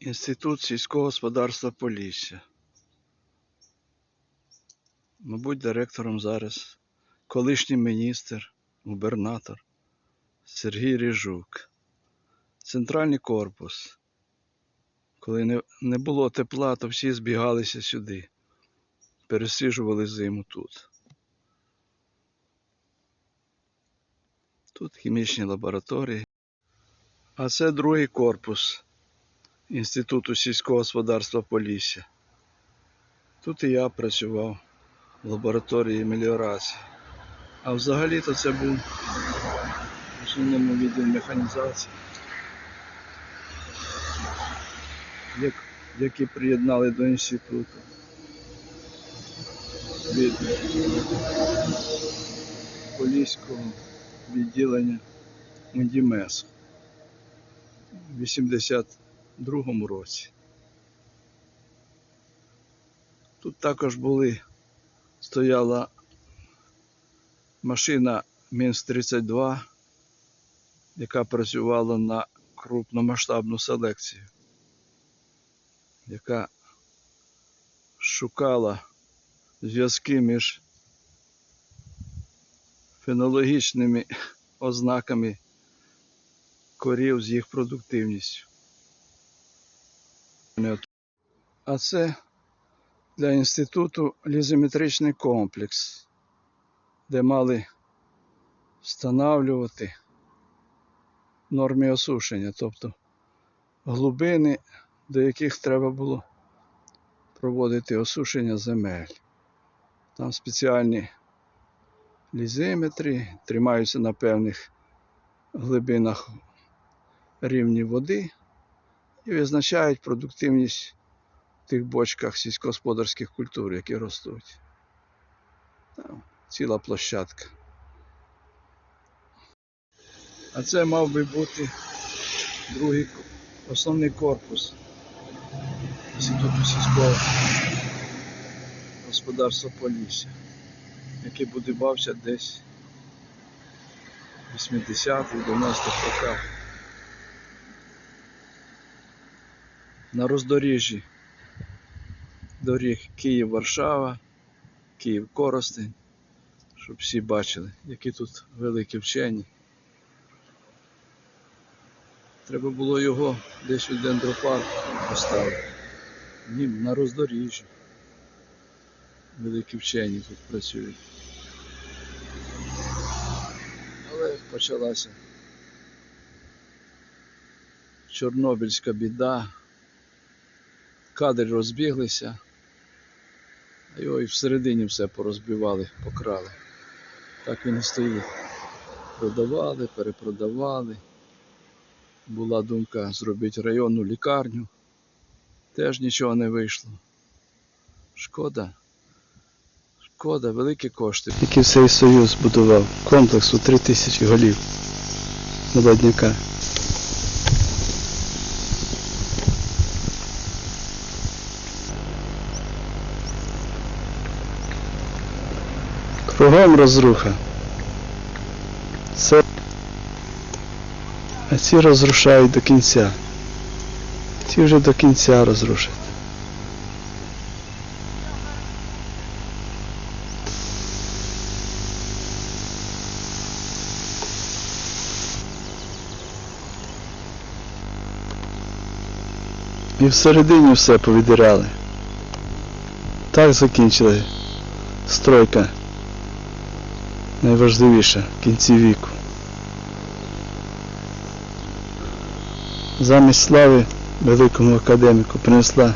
Інститут сільського господарства Полісся. Мабуть, директором зараз колишній міністр, губернатор Сергій Ріжук. Центральний корпус. Коли не, було тепла, то всі збігалися сюди. Пересиджували зиму тут. Тут хімічні лабораторії. А це другий корпус Інституту сільського господарства Полісся. Тут і я працював в лабораторії меліорації. А взагалі-то це був в основному відділ механізації, як, які приєднали до інституту. Від Поліського відділення Мендімесу. 80 другому році. Тут також були, стояла машина Мінс-32, яка працювала на крупномасштабну селекцію, яка шукала зв'язки між фенологічними ознаками корів з їх продуктивністю. А це для інституту лізометричний комплекс, де мали встановлювати норми осушення, тобто глибини, до яких треба було проводити осушення земель. Там спеціальні лізиметри тримаються на певних глибинах рівні води і визначають продуктивність тих бочках сільськогосподарських культур, які ростуть. Там ціла площадка. А це мав би бути другий основний корпус Інституту сільського господарства Полісся, який будувався десь в 80-х, 90-х роках. На роздоріжжі доріг Київ-Варшава, Київ-Коростень, щоб всі бачили, які тут великі вчені. Треба було його десь у дендропарк поставити. Ні, на роздоріжжі. Великі вчені тут працюють. Але почалася Чорнобильська біда. Кадри розбіглися, а його і всередині все порозбивали, покрали. Так він і стоїть. Продавали, перепродавали. Була думка зробити районну лікарню. Теж нічого не вийшло. Шкода. Шкода, великі кошти. Який цей союз будував комплекс у 3 тисячі голів молодняка. Кругом розруха. Це... А ці розрушають до кінця. Ці вже до кінця розрушать. І всередині все повідирали. Так закінчили стройка найважливіша в кінці віку. Замість слави великому академіку принесла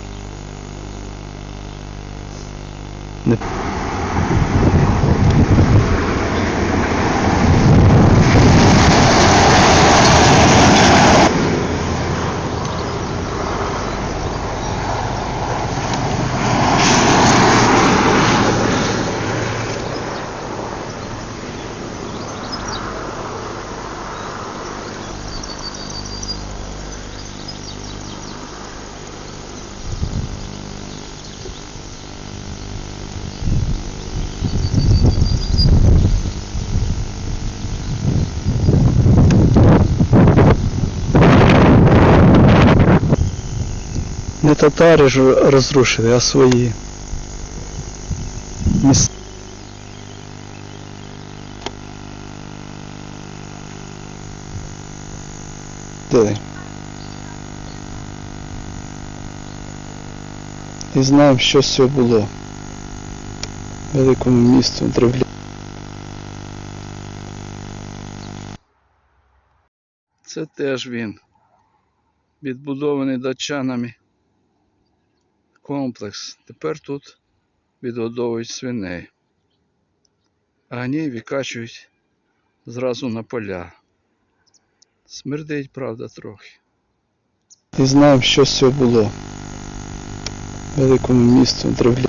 Не татари ж розрушили, а свої. І знаємо, що з було. Великому місту древлі. Це теж він. Відбудований датчанами комплекс. Тепер тут відгодовують свиней. А гній викачують зразу на поля. Смердить, правда, трохи. І знаємо, що з цього було. Великому місту древлі.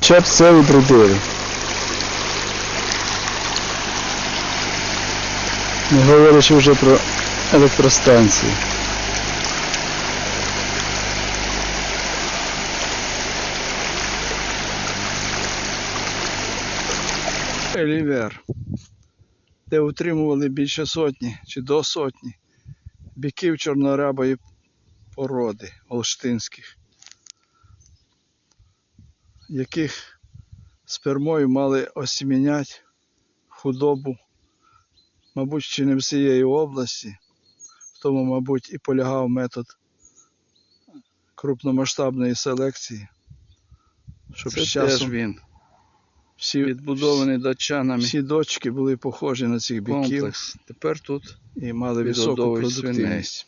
Чеп це відродили. Не говорячи вже про електростанції. Елівер, де утримували більше сотні чи до сотні біків чорнорябої породи олштинських, яких спермою мали осімінять худобу мабуть, чи не всієї області. В тому, мабуть, і полягав метод крупномасштабної селекції. Щоб Це з часом теж він. Всі відбудовані датчанами. Всі дочки були похожі на цих біків. Тепер тут і мали високу продуктивність.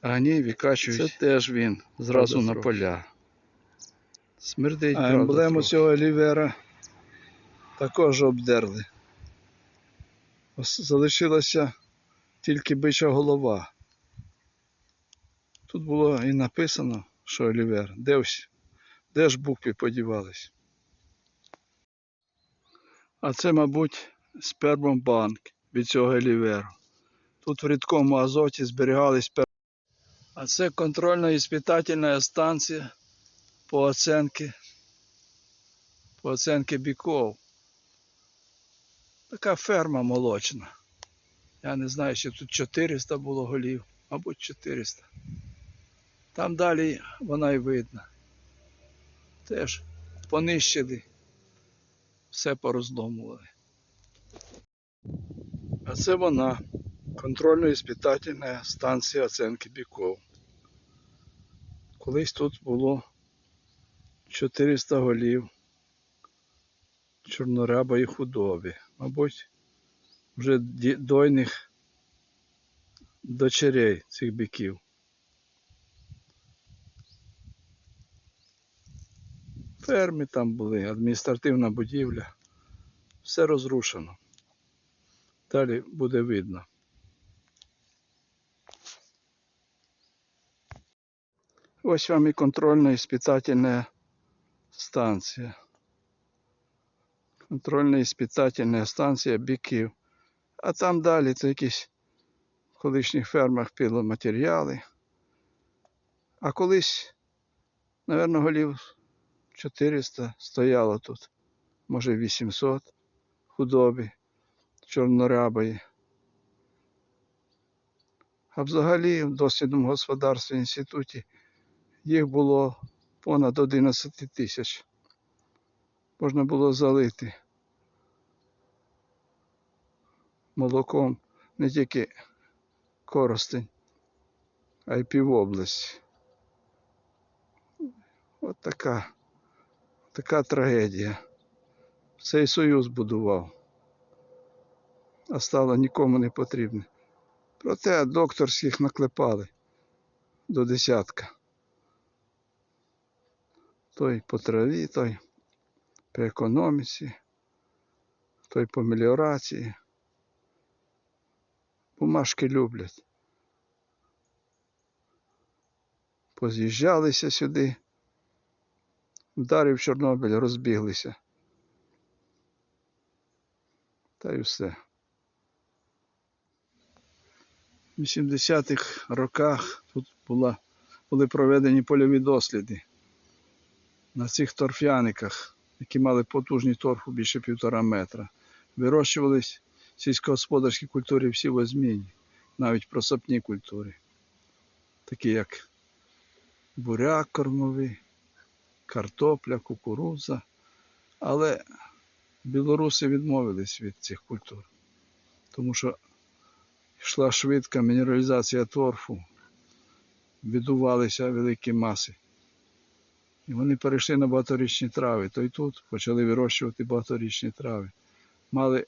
А гній викачують Це теж він. зразу на поля. Смердить, А емблему трохи. цього олівера також обдерли. Залишилася тільки бича голова. Тут було і написано, що олівер. Де? Де ж букви подівались? А це, мабуть, спермобанк від цього оліверу. Тут в рідкому азоті зберігались пер... А це контрольно-іспитательна станція по оценці, по оценці біков. Така ферма молочна. Я не знаю, чи тут 400 було голів, мабуть 400. Там далі вона і видна. Теж понищили, все порозломували. А це вона, контрольно-іспитательна станція оценки біков. Колись тут було 400 голів чорнорябої худоби. Мабуть, вже дойних дочерей цих биків. Ферми там були, адміністративна будівля. Все розрушено. Далі буде видно. Ось вам і контрольно-іспитательна станція. Контрольно-іспитательна станція біків. А там далі це якісь в колишніх фермах пиломатеріали. А колись, напевно, голів 400 стояло тут, може 800 худоби чорнорябої. А взагалі в дослідному господарстві інституті їх було понад 11 тисяч. Можна було залити молоком не тільки Коростень, а й півобласть. От така, така трагедія. Цей союз будував, а стало нікому не потрібне. Проте докторських наклепали до десятка. Той по траві, той по економіці, той по меліорації. Бумажки люблять. Поз'їжджалися сюди, вдарив Чорнобиль, розбіглися. Та й все. В 80-х роках тут була, були проведені польові досліди на цих торфяниках, які мали потужний торф у більше півтора метра. Вирощувались сільськогосподарські культури всі возмінні. навіть просапні культури, такі як буряк кормовий, картопля, кукурудза. Але білоруси відмовились від цих культур, тому що йшла швидка мінералізація торфу, відувалися великі маси. І вони перейшли на багаторічні трави. То й тут почали вирощувати багаторічні трави. Мали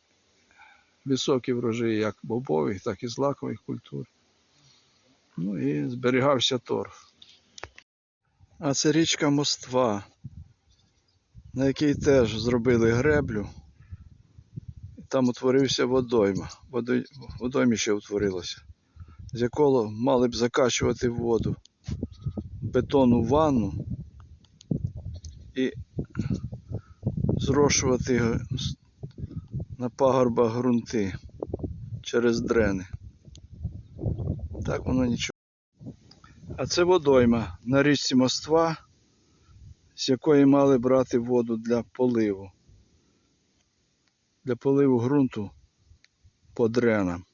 високі врожаї як бобових, так і злакових культур. Ну і зберігався торф. А це річка Моства, на якій теж зробили греблю. Там утворився водойма. Водой... Водоймище утворилося, з якого мали б закачувати воду бетонну ванну і зрошувати на пагорбах ґрунти через дрени. Так воно нічого. А це водойма на річці Моства, з якої мали брати воду для поливу. Для поливу ґрунту по дренам.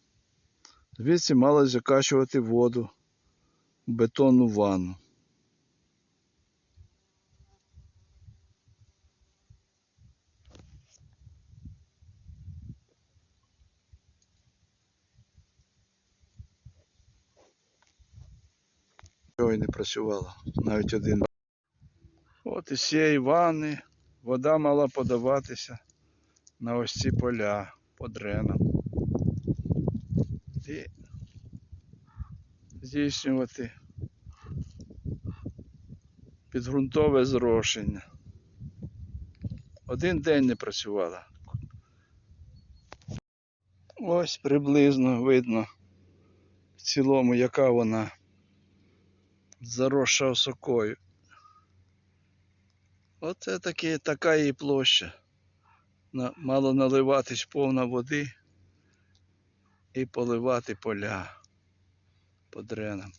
Звідси мали закачувати воду в бетонну ванну. Чого й не працювало, навіть один. От із цієї ванни вода мала подаватися на ось ці поля по дренам. І здійснювати підґрунтове зрошення. Один день не працювала. Ось приблизно видно в цілому, яка вона заросша осокою. Оце таки, така її площа. Мало наливатись повна води і поливати поля по дренам.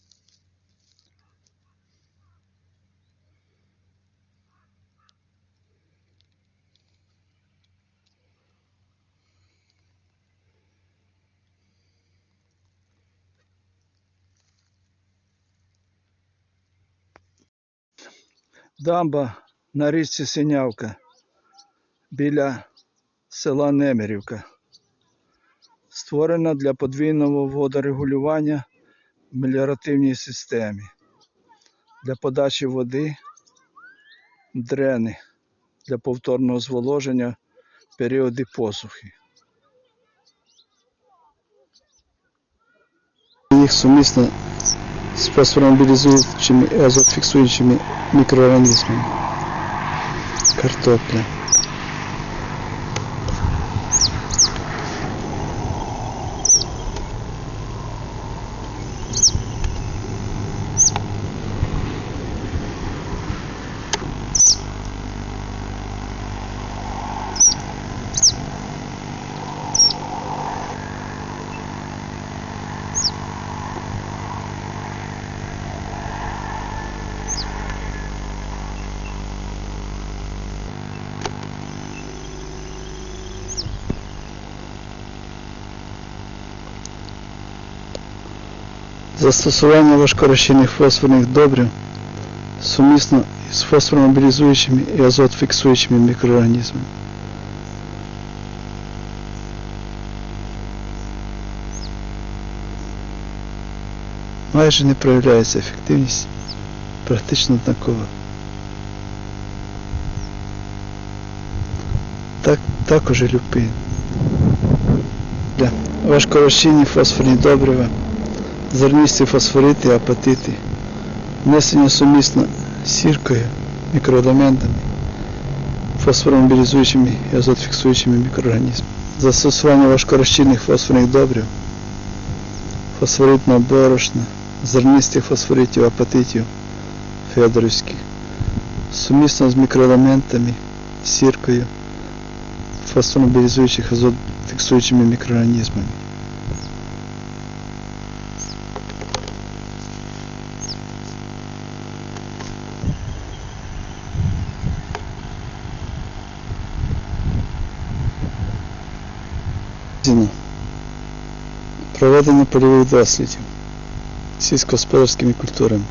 Дамба на річці Синявка біля села Немирівка. Створена для подвійного водорегулювання в меліоративній системі. Для подачі води дрени для повторного зволоження в періоди посухи. Їх сумісно з фосфоромобілізуючими і азотфіксуючими мікроорганізмами. Картопля. Застосування важкорозчинних фосфорних добрив сумісно із фосфоромобілізуючими і азотфіксуючими мікроорганізмами. Майже не проявляється ефективність, практично однакова. Так, також і люпин. Для важкорозчинні фосфорні добрива зернисті фосфорити, апатити, внесення сумісно з сіркою, мікроелементами, фосфоромобілізуючими і азотфіксуючими мікроорганізмами. Застосування важкорозчинних фосфорних добрив, фосфоритного борошна, зернистих фосфоритів, апатитів, феодорівських, сумісно з мікроелементами, сіркою, фосфоромобілізуючих азотфіксуючими мікроорганізмами. Зіна Проведення польових дослідів сільськогосподарськими культурами.